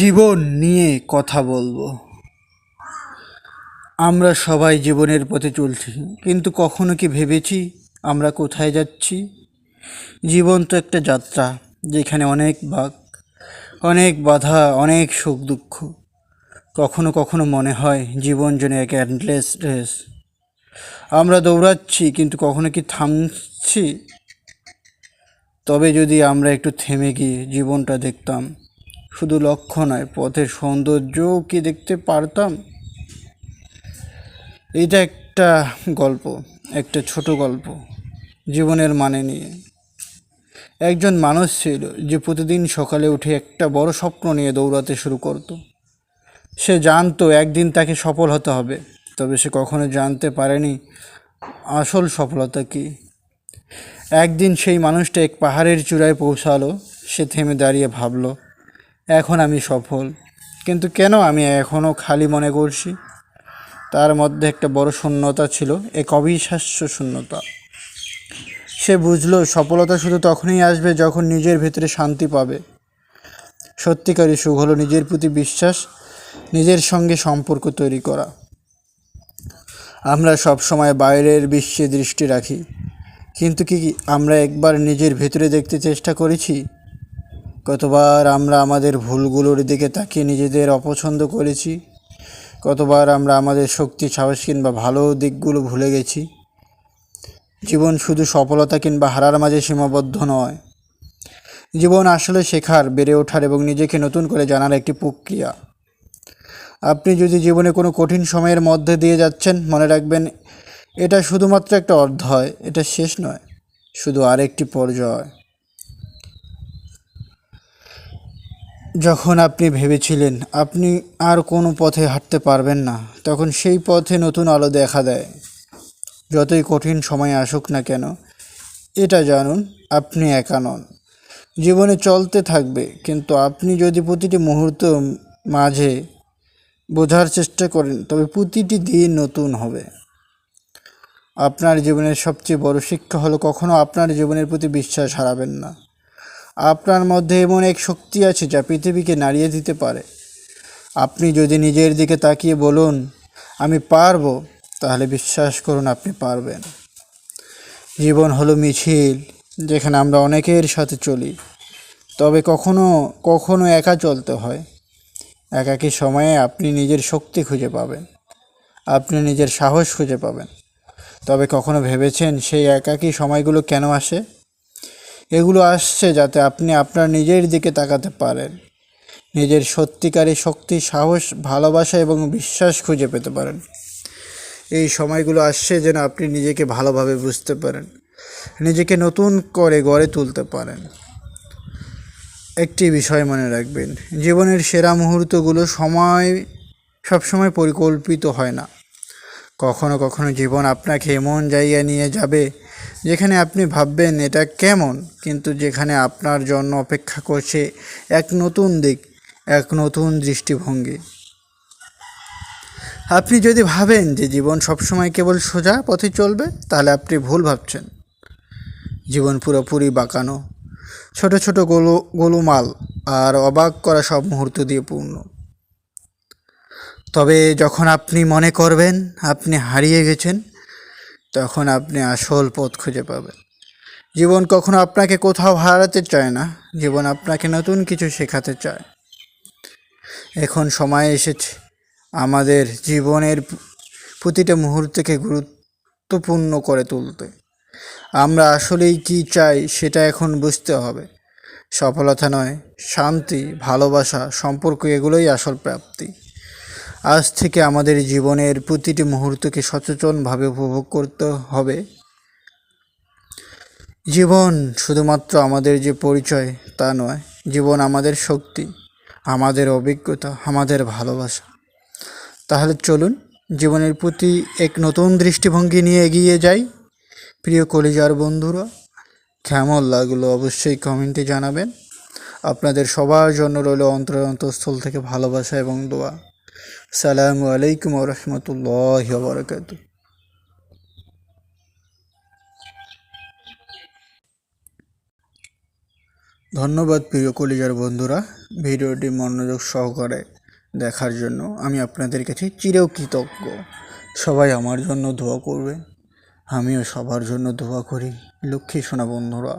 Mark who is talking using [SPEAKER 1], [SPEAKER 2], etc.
[SPEAKER 1] জীবন নিয়ে কথা বলব। আমরা সবাই জীবনের পথে চলছি, কিন্তু কখনো কি ভেবেছি আমরা কোথায় যাচ্ছি? জীবন তো একটা যাত্রা, যেখানে অনেক বাক, অনেক বাধা, অনেক সুখ দুঃখ। কখনো কখনো মনে হয় জীবন যেন এক অ্যান্ডলেস রেস আমরা দৌড়াচ্ছি, কিন্তু কখনো কি থামছি? তবে যদি আমরা একটু থেমে গিয়ে জীবনটা দেখতাম শুধু লক্ষ্য নয়, পথের সৌন্দর্যও কি দেখতে পারতাম? এটা একটা গল্প, একটা ছোট গল্প, জীবনের মানে নিয়ে। একজন মানুষ ছিল যে প্রতিদিন সকালে উঠে একটা বড় স্বপ্ন নিয়ে দৌড়াতে শুরু করতো। সে জানতো একদিন তাকে সফল হতে হবে, তবে সে কখনো জানতে পারেনি আসল সফলতা কী। একদিন সেই মানুষটা এক পাহাড়ের চূড়ায় পৌঁছালো, সে থেমে দাঁড়িয়ে ভাবলো এখন আমি সফল। কিন্তু কেন আমি এখনও খালি মনে করছি? তার মধ্যে একটা বড় শূন্যতা ছিল, এক অবিশ্বাস্য শূন্যতা। সে বুঝলো, সফলতা শুধু তখনই আসবে যখন নিজের ভেতরে শান্তি পাবে। সত্যিকারই সুখ হলো নিজের প্রতি বিশ্বাস, নিজের সঙ্গে সম্পর্ক তৈরি করা। আমরা সব সময় বাইরের বিশ্বে দৃষ্টি রাখি। কিন্তু কি আমরা একবার নিজের ভেতরে দেখতে চেষ্টা করেছি? কতবার আমরা আমাদের ভুলগুলোর দিকে তাকিয়ে নিজেদের অপছন্দ করেছি, কতবার আমরা আমাদের শক্তি, সাহস কিংবা ভালো দিকগুলো ভুলে গেছি। জীবন শুধু সফলতা কিংবা হারার মাঝে সীমাবদ্ধ নয়। জীবন আসলে শেখার, বেড়ে ওঠার এবং নিজেকে নতুন করে জানার একটি প্রক্রিয়া। আপনি যদি জীবনে কোনো কঠিন সময়ের মধ্যে দিয়ে যাচ্ছেন, মনে রাখবেন এটা শুধুমাত্র একটা অধ্যায়, এটা শেষ নয়, শুধু আরেকটি পর্যায়। যখন আপনি ভেবেছিলেন আপনি আর কোনো পথে হাঁটতে পারবেন না, তখন সেই পথে নতুন আলো দেখা দেয়। যতই কঠিন সময় আসুক না কেন, এটা জানুন, আপনি একা নন। জীবনে চলতে থাকবে, কিন্তু আপনি যদি প্রতিটি মুহূর্ত মাঝে বোঝার চেষ্টা করেন, তবে প্রতিটি দিন নতুন হবে। আপনার জীবনের সবচেয়ে বড় শিক্ষা হলো কখনো আপনার জীবনের প্রতি বিশ্বাস হারাবেন না। আপনার মধ্যে এমন এক শক্তি আছে যা পৃথিবীকে নাড়িয়ে দিতে পারে। আপনি যদি নিজের দিকে তাকিয়ে বলুন, আমি পারব, তাহলে বিশ্বাস করুন আপনি পারবেন। জীবন হলো মিছিল, যেখানে আমরা অনেকের সাথে চলি। তবে কখনো কখনো একা চলতে হয়। একাকী সময়ে আপনি নিজের শক্তি খুঁজে পাবেন। আপনি নিজের সাহস খুঁজে পাবেন। তবে কখনো ভেবেছেন সেই একাকী সময়গুলো কেন আসে? এগুলো আসছে যাতে আপনি আপনার নিজের দিকে তাকাতে পারেন। নিজের সত্যিকারী শক্তি, সাহস, ভালোবাসা এবং বিশ্বাস খুঁজে পেতে পারেন। এই সময়গুলো আসছে যেন আপনি নিজেকে ভালোভাবে বুঝতে পারেন। নিজেকে নতুন করে গড়ে তুলতে পারেন। একটি বিষয় মনে রাখবেন, জীবনের সেরা মুহূর্তগুলো সময়, সবসময় পরিকল্পিত হয় না। কখনো কখনো জীবন আপনাকে এমন জায়গায় নিয়ে যাবে যেখানে আপনি ভাববেন এটা কেমন, কিন্তু যেখানে আপনার জন্য অপেক্ষা করছে এক নতুন দিক, এক নতুন দৃষ্টিভঙ্গি। আপনি যদি ভাবেন যে জীবন সবসময় কেবল সোজা পথে চলবে, তাহলে আপনি ভুল ভাবছেন। জীবন পুরোপুরি বাঁকানো, ছোট ছোট গোলু, গোলুমাল আর অবাক করা সব মুহূর্ত দিয়ে পূর্ণ। তবে যখন আপনি মনে করবেন আপনি হারিয়ে গেছেন তখন আপনি আসল পথ খুঁজে পাবেন। জীবন কখনো আপনাকে কোথাও হারাতে চায় না, জীবন আপনাকে নতুন কিছু শেখাতে চায়। এখন সময় এসেছে, আমাদের জীবনের প্রতিটা মুহূর্তকে গুরুত্বপূর্ণ করে তুলতে। আমরা আসলেই কি চাই সেটা এখন বুঝতে হবে। সফলতা নয়, শান্তি, ভালোবাসা, সম্পর্ক, এগুলোই আসল প্রাপ্তি। আজ থেকে আমাদের জীবনের প্রতিটি মুহূর্তকে সচেতনভাবে উপভোগ করতে হবে। জীবন শুধুমাত্র আমাদের যে পরিচয়, তা নয়, জীবন আমাদের শক্তি, আমাদের অভিজ্ঞতা, আমাদের ভালোবাসা। তাহলে চলুন জীবনের প্রতি এক নতুন দৃষ্টিভঙ্গি নিয়ে এগিয়ে যাই। প্রিয় কলিজার বন্ধুরা, কেমন লাগল অবশ্যই কমেন্টে জানাবেন। আপনাদের সবার জন্য রইল অন্তর অন্তঃস্থল থেকে ভালোবাসা এবং দোয়া। সালামু আলাইকুম রহমতুল্লাহ বরকাত ধন্যবাদ প্রিয় কলিজার বন্ধুরা ভিডিওটি মনোযোগ সহকারে দেখার জন্য আমি আপনাদের কাছে চিরেও কৃতজ্ঞ সবাই আমার জন্য দোয়া করবে আমিও সবার জন্য দোয়া করি। লক্ষ্মী সোনা বন্ধুরা